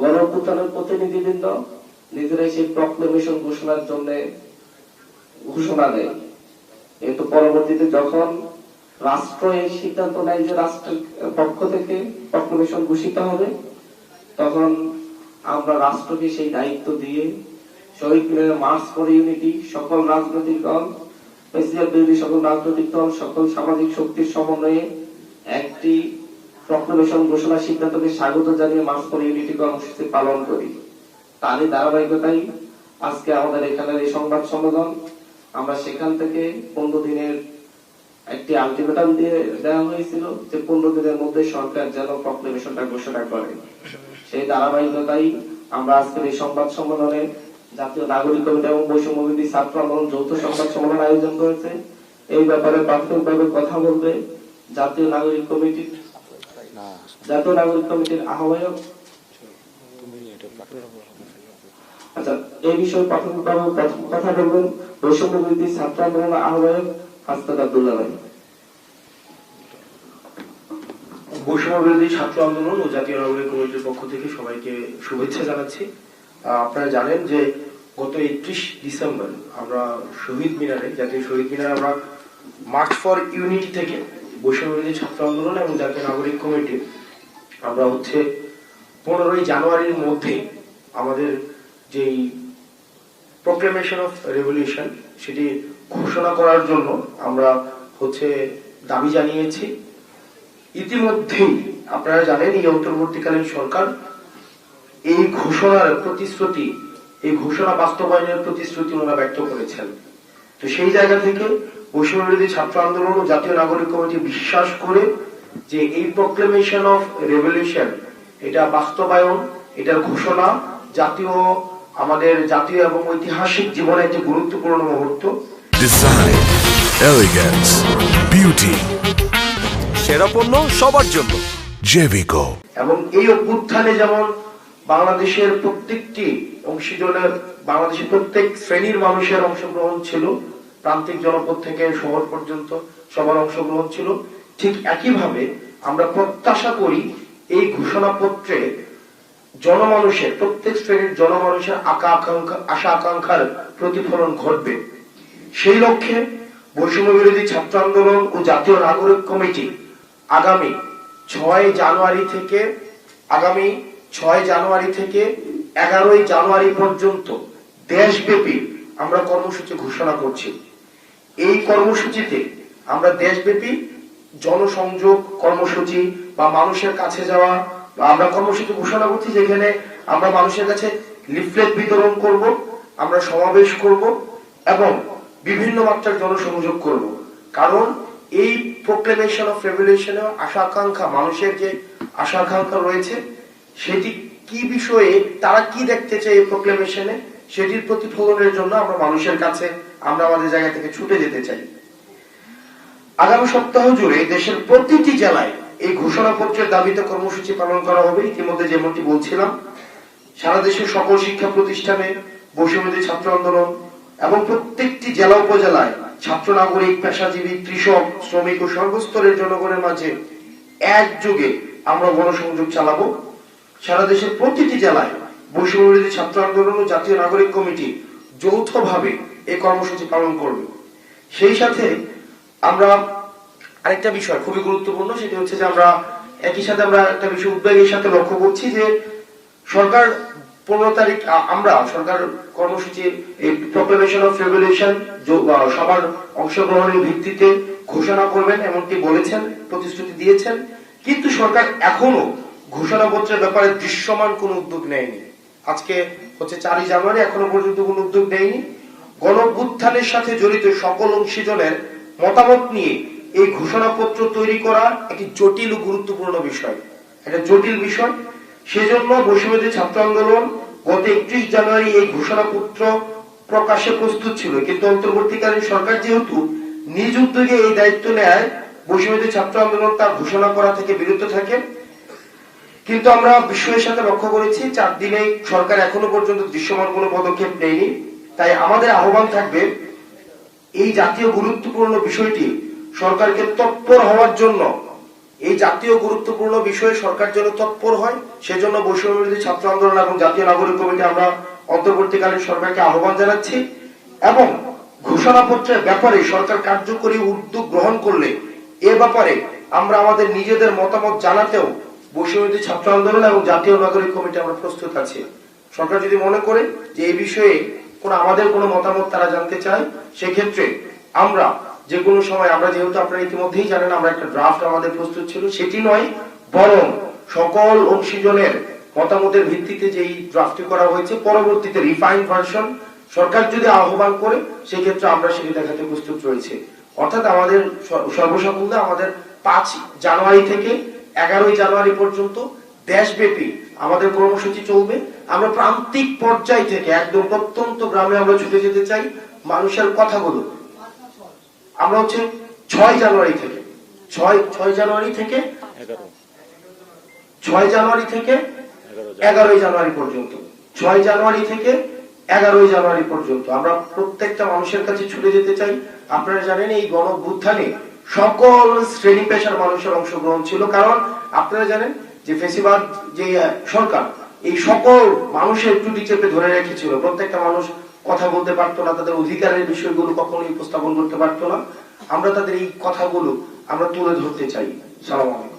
গণঅভ্যুত্থানের প্রতিনিধিবৃন্দ নিজেরাই সেই প্রক্লেমেশন ঘোষণার জন্য ঘোষণা দেয়। কিন্তু পরবর্তীতে যখন রাষ্ট্র এই সিদ্ধান্ত নেয় যে রাষ্ট্রের পক্ষ থেকে প্রক্লেমেশন ঘোষিত হবে, তখন আমরা রাষ্ট্রকে সেই দায়িত্ব দিয়ে শহীদ মিনারে মার্চ ফর ইউনিটি, সকল রাজনৈতিক দল, প্রেসিডেন্ট বিরোধী সকল রাজনৈতিক দল, সকল সামাজিক শক্তির সমন্বয়ে একটি প্রক্লেমেশন ঘোষণা সিদ্ধান্তকে স্বাগত জানিয়ে মার্চ ফর ইউনিটি কর্মসূচি পালন করি। তারই ধারাবাহিকতাই আজকে আমাদের এখানের এই সংবাদ সম্মেলন। আমরা সেখান থেকে পনেরো দিনের একটি আলটিমেটাম দিয়ে দেওয়া হয়েছিল যে পনেরো দিনের মধ্যে সরকার যেন প্রক্লেমেশনটা ঘোষণা করে। সেই ধারাবাহিকতাই আমরা আজকের এই সংবাদ সম্মেলনে জাতীয় নাগরিক কমিটি এবং বৈষম্যবিধি ছাত্র আন্দোলন যৌথ সংবাদ সম্মেলন আয়োজন করেছে। এই ব্যাপারে প্রাথমিকভাবে কথা বলবে জাতীয় নাগরিক কমিটি জাতীয় নাগরিক কমিটির আহ্বায়ক। আচ্ছা এই বিষয়ে প্রাথমিকভাবে কথা- বলবেন ছাত্র আন্দোলন আহ্বায়ক হাস্তাদ আব্দুল্লাহ ছাত্র আন্দোলন ও জাতীয় নাগরিক কমিটির পক্ষ থেকে সবাইকে শুভেচ্ছা জানাচ্ছি। আপনারা জানেন যে গত একত্রিশ ডিসেম্বর আমরা শহীদ মিনারে জাতীয় শহীদ মিনারে আমরা মার্চ ফর ইউনিটি থেকে বৈষম্য ছাত্র আন্দোলন এবং জাতীয় নাগরিক কমিটি আমরা হচ্ছে পনেরোই জানুয়ারির মধ্যে আমাদের যেই প্রোক্লেমেশন অফ রেভলিউশন সেটি ঘোষণা করার জন্য আমরা হচ্ছে দাবি জানিয়েছি। ইতিমধ্যেই আপনারা জানেন এই অন্তর্বর্তীকালীন সরকার এই ঘোষণার প্রতিশ্রুতি, এই ঘোষণা বাস্তবায়নের প্রতিশ্রুতি ওনারা ব্যক্ত করেছেন। তো সেই জায়গা থেকে বৈষম্য ছাত্র আন্দোলন ও জাতীয় নাগরিক কমিটি বিশ্বাস করে যে এই প্রক্লেমেশন অফ রেভলিউশন এটা বাস্তবায়ন এটার ঘোষণা জাতীয় আমাদের জাতীয় এবং ঐতিহাসিক জীবনে একটি গুরুত্বপূর্ণ মুহূর্ত। সেরা পণ্য সবার জন্য. এবং এই অভ্যুত্থানে যেমন বাংলাদেশের প্রত্যেকটি অংশীজনের বাংলাদেশের প্রত্যেক শ্রেণির মানুষের অংশগ্রহণ ছিল প্রান্তিক জনপদ থেকে শহর পর্যন্ত সবার অংশগ্রহণ ছিল। ঠিক একইভাবে আমরা প্রত্যাশা করি এই ঘোষণাপত্রে জনমানুষের, প্রত্যেক শ্রেণির জনমানুষের আকা আকাঙ্ক্ষা, আশা আকাঙ্ক্ষার প্রতিফলন ঘটবে। সেই লক্ষ্যে বৈষম্য বিরোধী ছাত্র আন্দোলন ও জাতীয় নাগরিক কমিটি আগামী ছয় জানুয়ারি থেকে, আগামী ছয় জানুয়ারি থেকে এগারোই জানুয়ারি পর্যন্ত দেশব্যাপী আমরা কর্মসূচি ঘোষণা করছি। এই কর্মসূচিতে আমরা দেশব্যাপী জনসংযোগ, কর্মসূচি বা মানুষের কাছে যাওয়া বা আমরা কর্মসূচি ঘোষণা করছি যেখানে আমরা মানুষের কাছে লিফলেট বিতরণ করব, আমরা সমাবেশ করব এবং বিভিন্ন মাত্রার জনসংযোগ করব। কারণ এই প্রোক্লেমেশন অফ রেভলিউশনের আশা আকাঙ্ক্ষা, মানুষের যে আশা আকাঙ্ক্ষা রয়েছে, সেটি কি বিষয়ে, তারা কি দেখতে চায় এই প্রোক্লেমেশনে সেটির প্রতিফলনের জন্য আমরা মানুষের কাছে, আমরা আমাদের জায়গা থেকে ছুটে যেতে চাই। আগামী সপ্তাহ জুড়ে দেশের প্রতিটি জেলায় এই ঘোষণাপত্রের দাবিতে কর্মসূচি পালন করা হবে। ইতিমধ্যে যেমনটি বলছিলাম, সারা দেশের সকল শিক্ষা প্রতিষ্ঠানে বৈষম্যদী ছাত্র আন্দোলন এবং প্রত্যেকটি জেলা উপজেলায় ছাত্র নাগরিক, পেশাজীবী, কৃষক, শ্রমিক ও সর্বস্তরের জনগণের মাঝে একযোগে আমরা গণসংযোগ চালাবো। সারা দেশের প্রতিটি জেলায় বৈষম্যবিরোধী ছাত্র আন্দোলন ও জাতীয় নাগরিক কমিটি যৌথভাবে এই কর্মসূচি পালন করবে, সেই সাথে আমরা আরেকটা বিষয় খুবই গুরুত্বপূর্ণ, সেটি হচ্ছে যে আমরা একই সাথে আমরা একটা বিষয় উদ্বেগের সাথে লক্ষ্য করছি যে সরকার পনেরো তারিখ আমরা সরকার কর্মসূচি প্রক্লেমেশন অফ রেগুলেশন সবার অংশগ্রহণের ভিত্তিতে ঘোষণা করবেন, এমনটি বলেছেন, প্রতিশ্রুতি দিয়েছেন। কিন্তু সরকার এখনও ঘোষণাপত্রের ব্যাপারে দৃশ্যমান কোনো উদ্যোগ নেয়নি। আজকে হচ্ছে চারই জানুয়ারি, এখনও পর্যন্ত কোনো উদ্যোগ নেয়নি। গণভ্যুত্থানের সাথে জড়িত সকল অংশীজনের মতামত নিয়ে এই ঘোষণাপত্র তৈরি করা একটি জটিল ও গুরুত্বপূর্ণ বিষয়। এটা জটিল বিষয়। সেজন্য বৈষম্যদী ছাত্র আন্দোলন গত একত্রিশ জানুয়ারি এই ঘোষণাপত্র প্রকাশে প্রস্তুত ছিল। কিন্তু অন্তর্বর্তীকালীন সরকার যেহেতু নিজ উদ্যোগে এই দায়িত্ব নেয় বৈষম্যদী ছাত্র আন্দোলন তার ঘোষণা করা থেকে বিরত থাকে। কিন্তু আমরা বিশ্বের সাথে লক্ষ্য করেছি চার দিনে সরকার এখনও পর্যন্ত দৃশ্যমান কোনো পদক্ষেপ নেয়নি। তাই আমাদের আহ্বান থাকবে এই জাতীয় গুরুত্বপূর্ণ বিষয়টি সরকারকে তৎপর হওয়ার জন্য, এই জাতীয় গুরুত্বপূর্ণ বিষয়ে সরকার যেন তৎপর হয়, সেজন্য বৈষম্য বিরোধী ছাত্র আন্দোলন এবং জাতীয় নাগরিক কমিটি আমরা অন্তর্বর্তীকালীন সরকারকে আহ্বান জানাচ্ছি এবং ঘোষণাপত্রের ব্যাপারে সরকার কার্যকরী উদ্যোগ গ্রহণ করলে এ ব্যাপারে আমরা আমাদের নিজেদের মতামত জানাতেও বৈষম্য বিরোধী ছাত্র আন্দোলন এবং জাতীয় নাগরিক কমিটি আমরা প্রস্তুত আছি। সরকার যদি মনে করে যে এই বিষয়ে কোনো আমাদের কোনো মতামত তারা জানতে চায়, সেক্ষেত্রে আমরা যে কোনো সময়, আমরা যেহেতু আপনারা ইতিমধ্যেই জানেন, আমরা একটা ড্রাফট আমাদের প্রস্তুত ছিল, সেটি নয়, বরং সকল অংশীজনের মতামতের ভিত্তিতে যে এই ড্রাফটটি করা হয়েছে, পরবর্তীতে রিফাইন ভার্সন সরকার যদি আহ্বান করে, সেক্ষেত্রে আমরা সেটি দেখাতে প্রস্তুত রয়েছে। অর্থাৎ আমাদের সর- সর্বসাকুল্যে আমাদের পাঁচ জানুয়ারি থেকে এগারোই জানুয়ারি পর্যন্ত দেশব্যাপী আমাদের কর্মসূচি চলবে। আমরা প্রান্তিক পর্যায় থেকে একদম প্রত্যন্ত গ্রামে আমরা ছুটে যেতে চাই। মানুষের কথাগুলো। আমরা হচ্ছে ছয় জানুয়ারি থেকে ছয় ছয় জানুয়ারি থেকে ছয় জানুয়ারি থেকে এগারোই জানুয়ারি পর্যন্ত। ছয় জানুয়ারি থেকে এগারোই জানুয়ারি পর্যন্ত। আমরা প্রত্যেকটা মানুষের কাছে ছুটে যেতে চাই। আপনারা জানেন এই গণ সকল শ্রেণি পেশার মানুষের অংশগ্রহণ ছিল। কারণ আপনারা জানেন যে ফেসিবাদ, যে সরকার, এই সকল মানুষের টুটি চেপে ধরে রেখেছিল। প্রত্যেকটা মানুষ কথা বলতে পারতো না, তাদের অধিকারের বিষয়গুলো কখনোই উপস্থাপন করতে পারতো না। আমরা তাদের এই কথাগুলো আমরা তুলে ধরতে চাই। সালাম